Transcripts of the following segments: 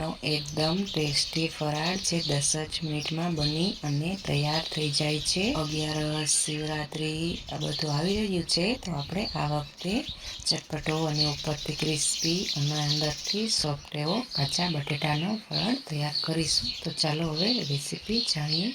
બટેટાનો એકદમ ટેસ્ટી ફરાળ જે દસ જ મિનિટમાં બની અને તૈયાર થઈ જાય છે. અગિયારસ શિવરાત્રી આ બધું આવી રહ્યું છે, તો આપણે આ વખતે ચટપટો અને ઉપરથી ક્રિસ્પી અને અંદરથી સોફ્ટ એવો કાચા બટેટાનો ફરાળ તૈયાર કરીશું. તો ચાલો હવે રેસીપી જાણીએ.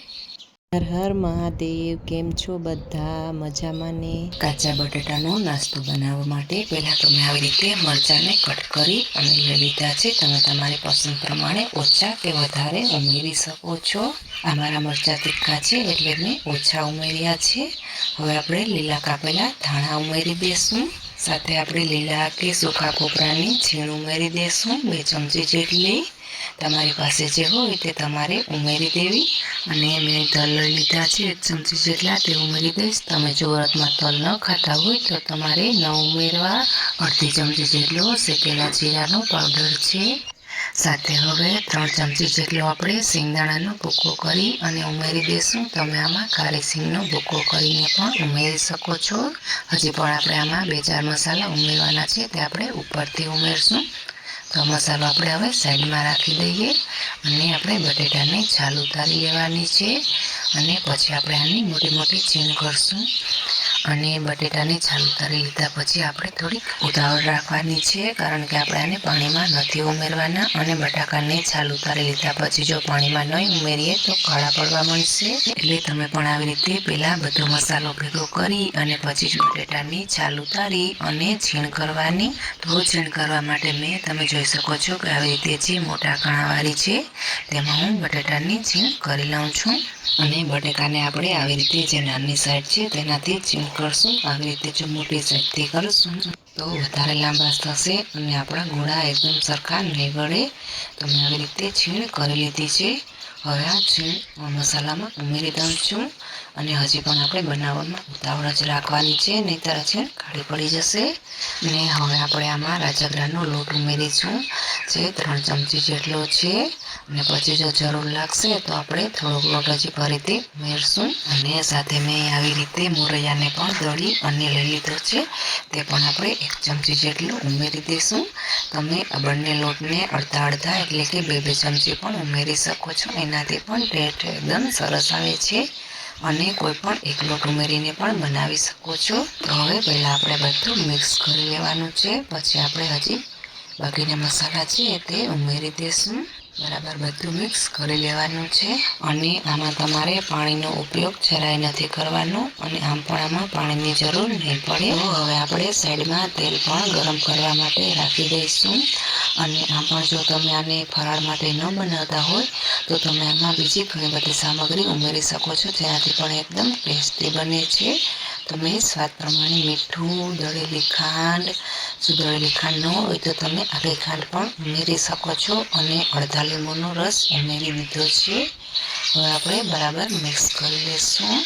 હર હર મહાદેવ, કેમ છો બધા? મજામાં ને? કાચા બટેટાનો નાસ્તો બનાવવા માટે પહેલાં તમે આવી રીતે મરચાંને કટ કરી અને લઈ લીધા છે. તમે તમારી પસંદ પ્રમાણે ઓછા કે વધારે ઉમેરી શકો છો. અમારા મરચાં તીખા છે એટલે મેં ઓછા ઉમેર્યા છે. હવે આપણે લીલા કાપેલા ધાણા ઉમેરી દઈશું સાથે આપણે લીલા કે સૂકા કોપરાની છીણ ઉમેરી દઈશું બે ચમચી જેટલી તમારી પાસે જે હોય તે તમારે ઉમેરી દેવી અને મેં તલ લીધા છે, એક ચમચી જેટલા તે ઉમેરી દઈશ. તમે જો વ્રતમાં તલ ન ખાતા હોય તો તમારે ન ઉમેરવા અડધી ચમચી જેટલો શેકેલા જીરાનો પાવડર છે. સાથે હવે ત્રણ ચમચી જેટલો આપણે સિંગદાણાનો ભૂકો કરી અને ઉમેરી દઈશું. તમે આમાં કાળી સિંગનો ભૂકો કરીને પણ ઉમેરી શકો છો. હજી પણ આપણે આમાં બે ચાર મસાલા ઉમેરવાના છે, તે આપણે ઉપરથી ઉમેરશું. તો મસાલો આપણે હવે સાઈડમાં રાખી દઈએ અને આપણે બટેટાને છાલ ઉતારી લેવાની છે અને પછી આપણે આની મોટી મોટી ચીન કરશું અને બટેટાની ઉતારી લીધા પછી આપણે થોડી ઉતાવળ રાખવાની છે, કારણ કે આપણે આને પાણીમાં નથી ઉમેરવાના અને બટાકાને છાલ ઉતારી લીધા પછી જો પાણીમાં નહીં ઉમેરીએ તો કાળા પડવા મળશે એટલે તમે પણ આવી રીતે પહેલાં બધો મસાલો ભેગો કરી અને પછી જ બટેટાની છાલ ઉતારી અને છીણ કરવાની. તો છીણ કરવા માટે મેં, તમે જોઈ શકો છો કે આવી રીતે જે મોટા કણાવાળી છે, તેમાં હું બટેટાની છીણ કરી લઉં છું. અને બટેકાને આપણે આવી રીતે જે નાની સાઈડ છે તેનાથી છીણ કરશું. આવી રીતે જો મોટી સાઈડથી કરશું, તો વધારે લાંબા થશે અને આપણા ગોળા એકદમ સરખા નહીં વળે તો મેં આવી રીતે છીણ કરી લીધી છે. હવે આ છીણ મસાલામાં ઉમેરી દઉં છું અને હજી પણ આપણે બનાવવામાં ઉતાવળ જ રાખવાની છે, નહીંતર છીણ કાઢી પડી જશે. અને હવે આપણે આમાં રાજગરાનો લોટ ઉમેરીશું, જે ત્રણ ચમચી જેટલો છે. અને પછી જો જરૂર લાગશે તો આપણે થોડોક લોટ હજી ફરીથી મેળશું. અને સાથે મેં આવી રીતે મોરૈયાને પણ દળી અને લઈ લીધો છે. તે પણ આપણે એક ચમચી જેટલું ઉમેરી દઈશું. તમે આ બંને લોટને અડધા અડધા એટલે કે બે બે ચમચી પણ ઉમેરી શકો છો. એનાથી પણ ટેસ્ટ એકદમ સરસ આવે છે. અને કોઈ પણ એક લોટ ઉમેરીને પણ બનાવી શકો છો. તો હવે પહેલાં આપણે બધું મિક્સ કરી લેવાનું છે. પછી આપણે હજી બાકીના મસાલા છે તે ઉમેરી દઈશું. બરાબર, બધું મિક્સ કરી લેવાનું છે અને આમાં તમારે પાણીનો ઉપયોગ જરાય નથી કરવાનો અને આમ પણ આમાં પાણીની જરૂર નહીં પડે. હવે આપણે સાઈડમાં તેલ પણ ગરમ કરવા માટે રાખી દઈશું. અને આમ પણ જો તમે આને ફરાળ માટે ન બનાવતા હોય, તો તમે આમાં બીજી ઘણી બધી સામગ્રી ઉમેરી શકો છો, જેનાથી પણ એકદમ ટેસ્ટી બને છે. તમે સ્વાદ પ્રમાણે મીઠું, દળેલી ખાંડ જો ખાંડ ન હોય તો તમે આખી ખાંડ પણ ઉમેરી શકો છો અને અડધા લીંબુનો રસ ઉમેરી દીધો છે. હવે આપણે બરાબર મિક્સ કરી લઈશું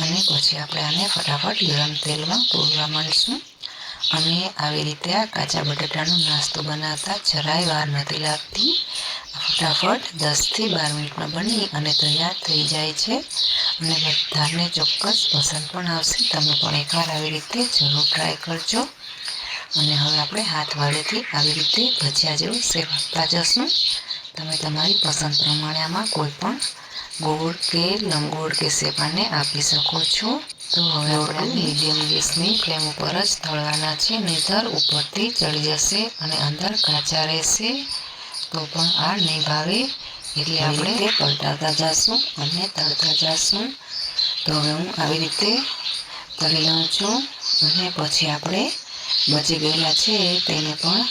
અને પછી આપણે આને ફટાફટ ગરમ તેલમાં પૂરવા માંડીશું. અને આવી રીતે આ કાચા બટાટાનો નાસ્તો બનાવતા જરાય વાર નથી લાગતી. ફટાફટ દસથી બાર મિનિટમાં બની અને તૈયાર થઈ જાય છે. અને બધાને ચોક્કસ પસંદ પણ આવશે. તમે પણ એકવાર આવી રીતે જરૂર ટ્રાય કરજો. અને હવે આપણે હાથ વાળેથી આવી રીતે ભજીયા જેવું સેવ આપતા જશું. તમે તમારી પસંદ પ્રમાણે આમાં કોઈ પણ ગોળ કે લંગોળ કે સેવાને આપી શકો છો. તો હવે આપણે મીડિયમ ગેસની ફ્લેમ ઉપર જ તળવાના છે નહીતર ઉપરથી ચડી જશે અને અંદર કાચા રહેશે. તો પણ આ નહીં ભાવે એટલે આપણે તે પલટાતા જઈશું અને તળતા જઈશું તો હવે હું આવી રીતે તળી લઉં છું અને પછી આપણે બચી ગયેલા છે તેને પણ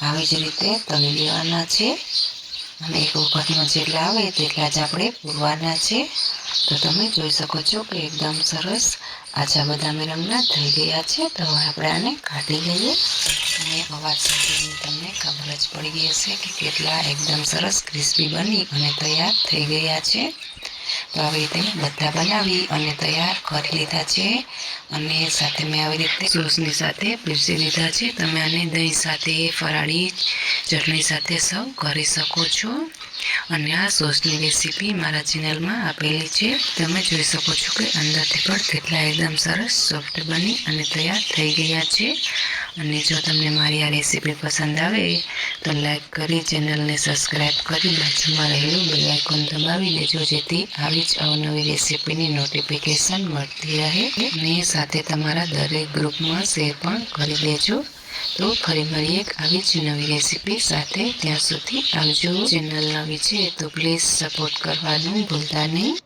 આવી જ રીતે તળી લેવાના છે. અને એક વખતમાં જેટલા આવે તેટલા જ આપણે પૂરવાના છે. તો તમે જોઈ શકો છો કે એકદમ સરસ આછા બદામી રંગના થઈ ગયા છે. તો હવે આપણે આને કાઢી લઈએ. અને અવાજ સાંભળીને તમને ખબર જ પડી ગઈ હશે કે કેટલા એકદમ સરસ ક્રિસ્પી બની અને તૈયાર થઈ ગયા છે. તો આવી રીતે બધા બનાવી અને તૈયાર કરી લીધા છે. અને સાથે મેં આવી રીતે સોસની સાથે પીરસી લીધા છે. તમે આને દહીં સાથે, ફરાળી ચટણી સાથે સર્વ કરી શકો છો. અને આ સોસની રેસીપી મારા ચેનલમાં આપેલી છે. તમે જોઈ શકો છો કે અંદરથી પણ કેટલા એકદમ સરસ સોફ્ટ બની અને તૈયાર થઈ ગયા છે. અને જો તમને મારી આ રેસીપી પસંદ આવે, તો લાઈક કરી, ચેનલને સબસ્ક્રાઈબ કરી, બાજુમાં રહેલું બેલ આઇકોન દબાવી દેજો, જેથી આવી જ અવનવી રેસીપીની નોટિફિકેશન મળતી રહે. અને સાથે તમારા દરેક ગ્રુપમાં શેર પણ કરી દેજો. તો ફરી મળી એક આવી જ નવી રેસીપી સાથે. ત્યાં સુધી આવજો. ચેનલ નવી છે તો પ્લીઝ સપોર્ટ કરવાનું ભૂલતા નહીં.